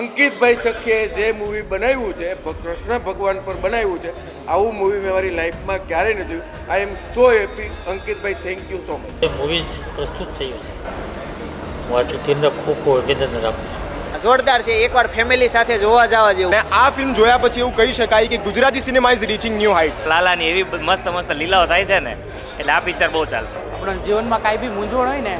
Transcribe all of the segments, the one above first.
અંકિતભાઈ સખીએ જે મૂવી બનાવ્યું છે કૃષ્ણ ભગવાન પર બનાવ્યું છે આવું મૂવી મેં મારી લાઈફમાં ક્યારેય નથી I am so happy અંકિતભાઈ thank you so much movie પ્રસ્તુત થયું છે. હું આટલી ટીમને ખૂબ ખૂબ અભિનંદન આપું છું. જોરદાર છે. એકવાર ફેમિલી સાથે જોવા જવા જેવું. આ ફિલ્મ જોયા પછી એવું કહી શકાય કે Gujarati cinema is reaching new height લાલાની એવી મસ્ત મસ્ત લીલાઓ થાય છે ને એટલે આ પિક્ચર બહુ ચાલશે. આપણા જીવનમાં કાંઈ બી મૂંઝવણ હોય ને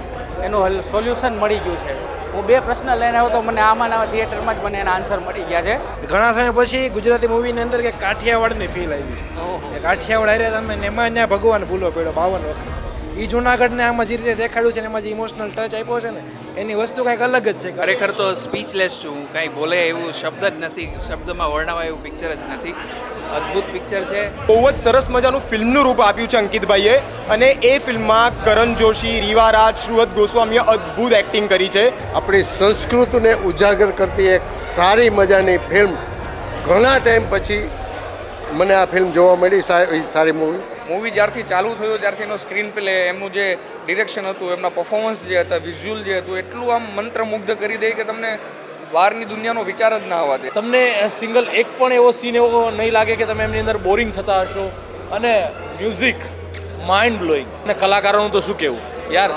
એનું સોલ્યુશન મળી ગયું છે. હું બે પ્રશ્ન લઈને આવ્યો તો મને આમાં આમાં થિયેટરમાં જ મને એના આન્સર મળી ગયા છે. ઘણા સમય પછી ગુજરાતી મૂવીની અંદર કે કાઠિયાવાડની ફીલ આવી છે. કાઠિયાવાડ રહ્યા તમે ને એમાં ભગવાન ભૂલો પડ્યો બાવન વખત. એ જુનાગઢને આમાં જે રીતે દેખાડ્યું છે ને એમાં જે ઇમોશનલ ટચ આપ્યો છે ને એની વસ્તુ કંઈક અલગ જ છે. ખરેખર તો સ્પીચલેસ છું. કાંઈ બોલે એવું શબ્દ જ નથી શબ્દમાં વર્ણવાય એવું પિક્ચર જ નથી. અદ્ભુત પિક્ચર છે. બહુ જ સરસ મજાનું ફિલ્મનું રૂપ આપ્યું છે અંકિતભાઈએ અને એ ફિલ્મમાં કરણ જોશી રીવા રાજ શ્રુહદ ગોસ્વામીએ અદ્ભુત એક્ટિંગ કરી છે. આપણી સંસ્કૃતિને ઉજાગર કરતી એક સારી મજાની ફિલ્મ ઘણા ટાઈમ પછી મને આ ફિલ્મ જોવા મળી સારી સારી મૂવી મૂવી જ્યારથી ચાલુ થયું ત્યારથી એનો સ્ક્રીન પ્લે એમનું જે ડિરેક્શન હતું એમના પરફોર્મન્સ જે હતા વિઝ્યુઅલ જે હતું એટલું આમ મંત્રમુગ્ધ કરી દે કે તમને બહારની દુનિયાનો વિચાર જ ના આવવા દે. તમને સિંગલ એક પણ એવો સીન એવો નહીં લાગે કે તમે એમની અંદર બોરિંગ થતા હશો? અને મ્યુઝિક માઇન્ડ બ્લોઈંગ અને કલાકારોનું તો શું કહેવું? યાર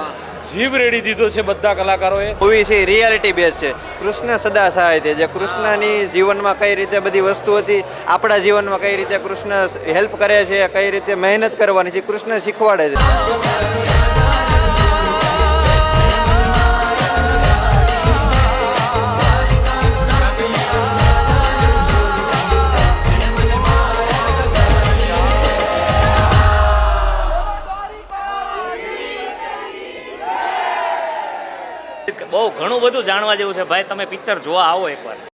જીવ રેડી દીધો છે બધા કલાકારોએ. મૂવી છે રિયાલિટી બેઝ છે. કૃષ્ણ સદા સહાય જે કૃષ્ણની જીવનમાં કઈ રીતે બધી વસ્તુ હતી આપણા જીવનમાં કઈ રીતે કૃષ્ણ હેલ્પ કરે છે કઈ રીતે મહેનત કરવાની છે કૃષ્ણ શીખવાડે છે. બહુ ઘણું બધું જાણવા જેવું છે ભાઈ તમે પિક્ચર જોવા આવો એકવાર